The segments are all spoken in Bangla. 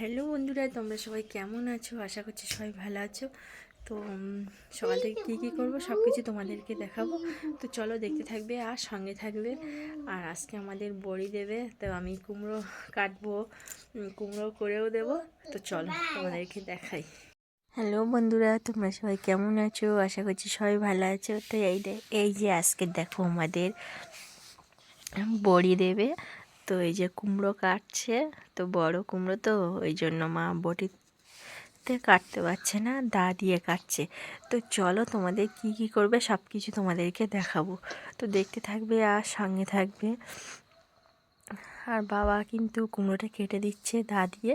হ্যালো বন্ধুরা, তোমরা সবাই কেমন আছো? আশা করছি সবাই ভালো আছো। তো সকাল থেকে কী কী করব সব কিছু তোমাদেরকে দেখাবো। তো চলো দেখতে থাকবে আর সঙ্গে থাকবে। আর আজকে আমাদের বড়ি দেবে, তো আমি কুমড়ো কাটবো কুমড়ো করেও দেবো। তো চলো তোমাদেরকে দেখাই। হ্যালো বন্ধুরা, তোমরা সবাই কেমন আছো? আশা করছি সবাই ভালো আছো। তো এই এই যে আজকে দেখো আমাদের বড়ি দেবে। তো এই যে কুমড়ো কাটছে, তো বড় কুমড়ো তো ওই জন্য মা বটিতে কাটতে পারছে না, দা দিয়ে কাটছে। তো চলো তোমাদের কি কি করবে সব কিছু তোমাদেরকে দেখাবো। তো দেখতে থাকবে আর সঙ্গে থাকবে। আর বাবা কিন্তু কুমড়োটা কেটে দিচ্ছে দা দিয়ে।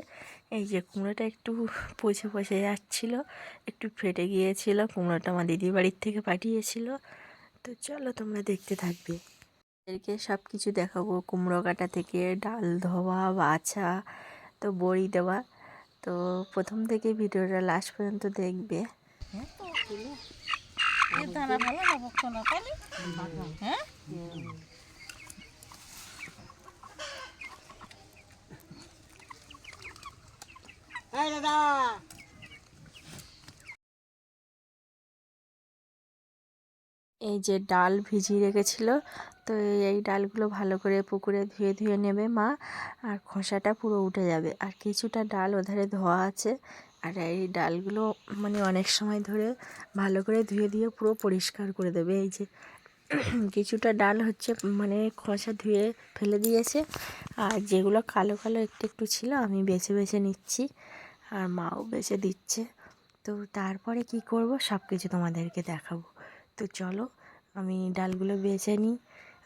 এই যে কুমড়োটা একটু পচে পচে যাচ্ছিল, একটু ফেটে গিয়েছিল। কুমড়োটা আমার দিদি বাড়ির থেকে পাঠিয়েছিল। তো চলো তোমরা দেখতে থাকবে। এদেরকে সব কিছু দেখাবো। কুমড়ো কাটা থেকে ডাল ধোয়া, বাছা, তো বড়ি দেওয়া। তো প্রথম থেকে ভিডিওটা লাস্ট পর্যন্ত দেখবে। হ্যাঁ দাদা! এই যে ডাল ভিজিয়ে রেখেছিল, তো এই- এই ডালগুলো ভালো করে পুকুরে ধুয়ে ধুয়ে নেবে মা, আর খোসাটা পুরো উঠে যাবে। আর কিছুটা ডাল ওধারে ধোয়া আছে, আর এই ডালগুলো মানে অনেক সময় ধরে ভালো করে ধুয়ে দিয়ে পুরো পরিষ্কার করে দেবে। এই যে কিছুটা ডাল হচ্ছে মানে খোসা ধুয়ে ফেলে দিয়েছে, আর যেগুলো কালো কালো একটু একটু ছিল আমি বেছে বেছে নিচ্ছি, আর মাও বেছে দিচ্ছে। তো তারপরে কি করব সব কিছু তোমাদেরকে দেখাবো। তো চলো, আমি ডালগুলো বেছে নিই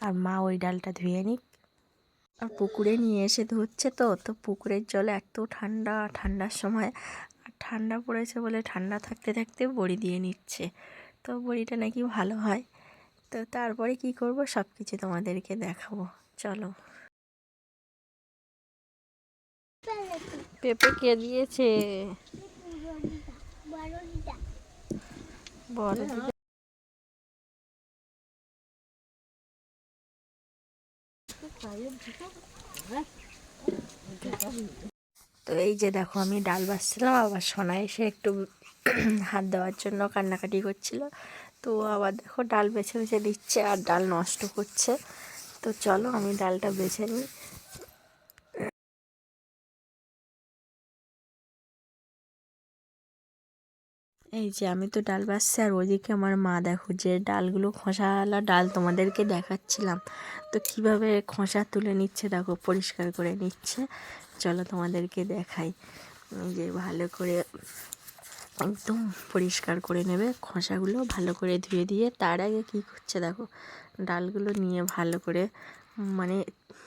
আর মা ওই ডালটা ধুয়ে নিক। আর পুকুরে নিয়ে এসে ধুচ্ছে তো তো পুকুরের জল এত ঠান্ডা, ঠান্ডার সময় আর ঠান্ডা পড়েছে বলে ঠান্ডা থাকতে থাকতে বড়ি দিয়ে নিচ্ছে। তো বড়িটা নাকি ভালো হয়। তো তারপরে কি করব? সব কিছু তোমাদেরকে দেখাবো। চলো। পেঁপে কে দিয়েছে? বড় তো এই যে দেখো, আমি ডাল বাসছিলাম আবার সোনা এসে একটু হাত দেওয়ার জন্য কান্নাকাটি করছিল। তো আবার দেখো, ডাল বেছে বেছে দিচ্ছে আর ডাল নষ্ট করছে। তো চলো আমি ডালটা বেছে নিই। এই যে আমি তো ডাল বাছছি আর ওইদিকে আমার মা দেখো যে ডালগুলো খোসাওয়ালা ডাল তোমাদেরকে দেখাচ্ছিলাম। তো কীভাবে খোসা তুলে নিচ্ছে দেখো, পরিষ্কার করে নিচ্ছে। চলো তোমাদেরকে দেখাই। যে ভালো করে একদম পরিষ্কার করে নেবে খোসাগুলো, ভালো করে ধুয়ে দিয়ে তার আগে কী করছে দেখো, ডালগুলো নিয়ে ভালো করে মানে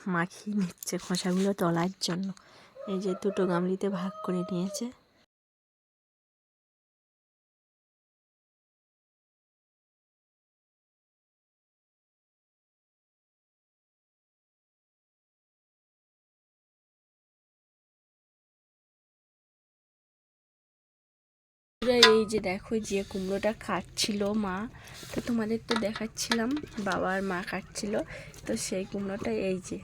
মাখিয়ে নিচ্ছে খোসাগুলো তোলার জন্য। এই যে দুটো গামলিতে ভাগ করে নিয়েছে। এই যে দেখো যে কুমড়োটা কাটছিল মা, তো তোমাদের তো দেখাচ্ছিলাম বাবা আর মা কাটছিল, তো সেই কুমড়োটা এই যে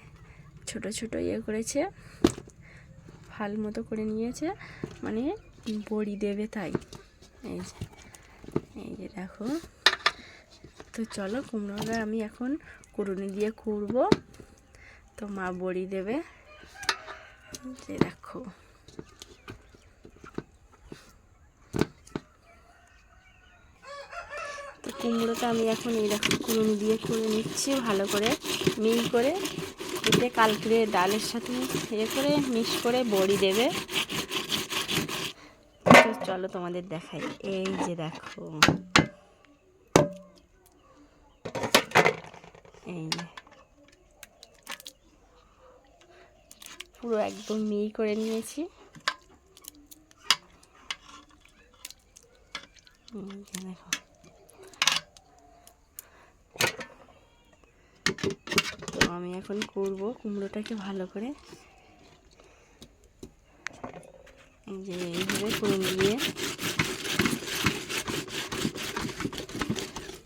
ছোট ছোট ইয়ে করেছে, ফাল মতো করে নিয়েছে মানে বড়ি দেবে তাই। এই যে এই যে দেখো, তো চলো কুমড়োটা আমি এখন কুড়ুনি দিয়ে কুড়বো, তো মা বড়ি দেবে। যে দেখো। কুমড়োটা আমি এখন এই দেখো কুড়ুনি দিয়ে করে নিচ্ছি, ভালো করে মিল করে। এতে কালকে ডালের সাথে ইয়ে করে মিক্স করে বড়ি দেবে। চলো তোমাদের দেখাই। এই যে দেখো। এই যে। পুরো একদম মিহি করে নিয়েছি এই যে দেখো তো আমি এখন করব কুমড়োটাকে ভালো করে। যে এইভাবে করে নিয়ে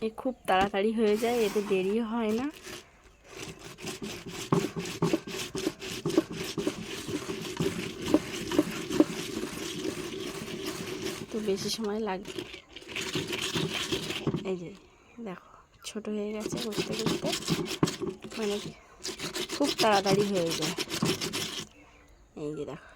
এ খুব তাড়াতাড়ি হয়ে যায়, এতে দেরি হয় না। তো বেশি সময় লাগবে। এই যে দেখো, ছোট হয়ে গেছে করতে করতে মানে খুব তাড়াতাড়ি হয়ে যায়। এই যে দেখো।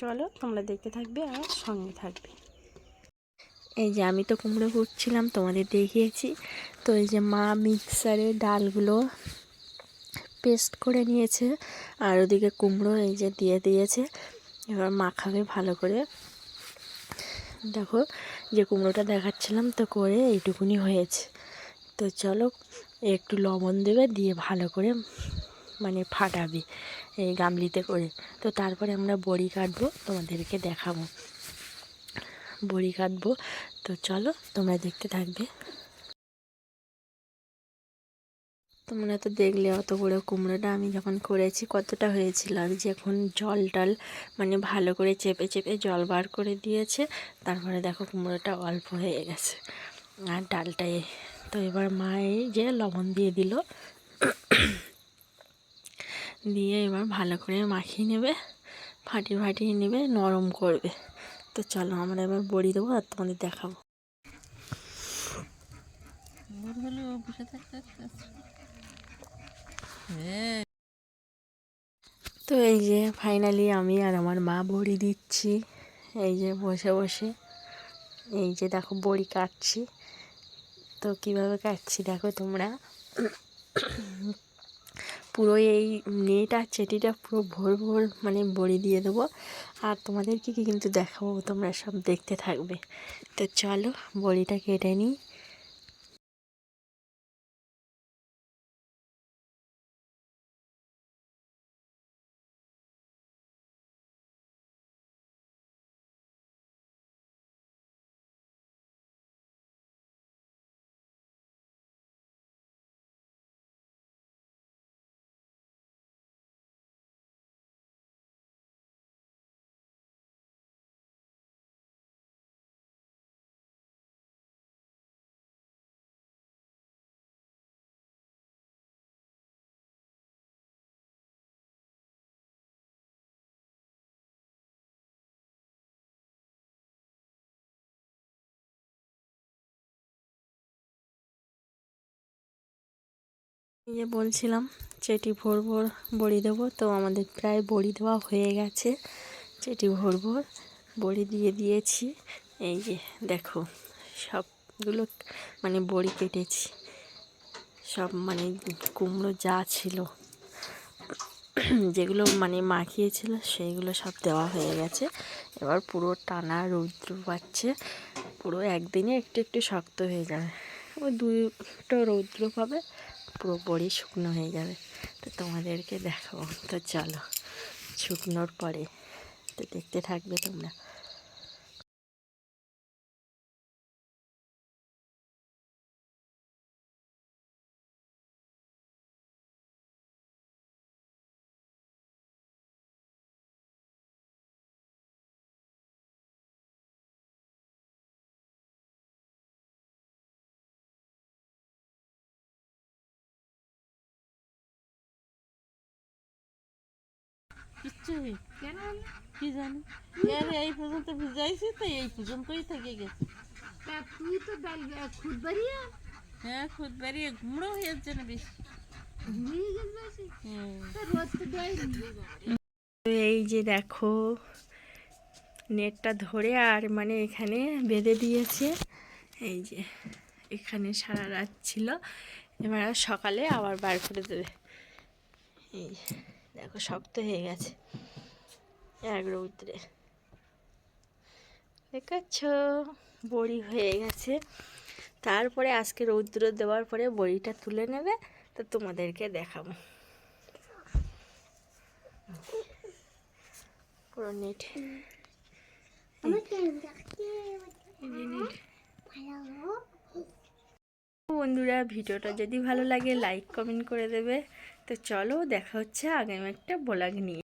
চলো, তোমরা দেখতে থাকবে আর সঙ্গে থাকবে। এই যে আমি তো কুমড়ো কুটছিলাম, তোমাদের দেখিয়েছি। তো এই যে মা মিক্সারে ডালগুলো পেস্ট করে নিয়েছে আর ওদিকে কুমড়ো এই যে দিয়ে দিয়েছে। এবার মাখাবে ভালো করে। দেখো যে কুমড়োটা দেখাচ্ছিলাম তো করে এইটুকুনি হয়েছে। তো চলো একটু লবণ দেবে দিয়ে ভালো করে মানে ফাটাবে এই গামলিতে করে। তো তারপরে আমরা বড়ি কাটবো, তোমাদেরকে দেখাবো। বড়ি কাটবো। তো চলো তোমরা দেখতে থাকবে। তোমরা তো দেখলে অত বড় কুমড়োটা আমি যখন করেছি কতটা হয়েছিল আর যখন জল টল মানে ভালো করে চেপে চেপে জল বার করে দিয়েছে, তারপরে দেখো কুমড়োটা অল্প হয়ে গেছে। আর ডালটায় তো এবার মা এই যে লবণ দিয়ে দিল, দিয়ে এবার ভালো করে মাখিয়ে নেবে, ফাটিয়ে ফাটিয়ে নেবে, নরম করবে। তো চলো আমরা এবার বড়ি দেবো আর তোমাদের দেখাবো ভোর হলে ও বসে থাকতে থাকতে আসছে। হ্যাঁ তো এই যে ফাইনালি আমি আর আমার মা বড়ি দিচ্ছি। এই যে বসে বসে। এই যে দেখো বড়ি কাটছি। তো কীভাবে কাটছি দেখো তোমরা। পুরো এই নেট আর চেটিটা পুরো ভোর ভোর মানে বড়ি দিয়ে দেবো। আর তোমাদেরকে কি কিন্তু দেখাবো, তোমরা সব দেখতে থাকবে। তো চলো বড়িটা কেটে নিই। এই যে বলছিলাম, চেটি ভোর ভোর বড়ি দেবো। তো আমাদের প্রায় বড়ি দেওয়া হয়ে গেছে। চেটি ভোর ভোর বড়ি দিয়ে দিয়েছি। এই যে দেখো, সবগুলো মানে বড়ি কেটেছি। সব মানে কুমড়ো যা ছিল, যেগুলো মানে মাখিয়েছিল, সেইগুলো সব দেওয়া হয়ে গেছে। এবার পুরো টানা রৌদ্র পাচ্ছে। পুরো একদিনে একটু একটু শক্ত হয়ে যাবে। ওই দুটো রৌদ্র পাবে। পুরো বড়ি শুকনো হয়ে যাবে। তো তোমাদেরকে দেখাবো। তো চলো, শুকনোর পরে তো দেখতে থাকবে তোমরা। কিচ্ছু নেই। কি জানি? এর এই পর্যন্ত ভিজাইছি তো এই পর্যন্তই থেকে গেছে। তা তুই তো খুদ বাড়িয়ে হ্যাঁ খুদ বেরিয়ে গুঁড়ো হয়ে যাচ্ছে বেশি। হ্যাঁ এই যে দেখো নেটটা ধরে আর মানে এখানে বেঁধে দিয়েছে। এই যে এখানে সারা রাত ছিল। এবার সকালে আবার বার করে দেবে। এই। দেখো শক্ত হয়ে গেছে। এক রৌদ্রে। দেখাচ্ছ বড়ি হয়ে গেছে। তারপরে আজকে রৌদ্র দেওয়ার পরে বড়িটা তুলে নেবে তো তোমাদেরকে দেখাবো। পুরো নেট। বন্ধুরা ভিডিওটা যদি ভালো লাগে লাইক কমেন্ট করে দেবে। তো চলো দেখা হচ্ছে আগামী একটা ব্লগ নিয়ে।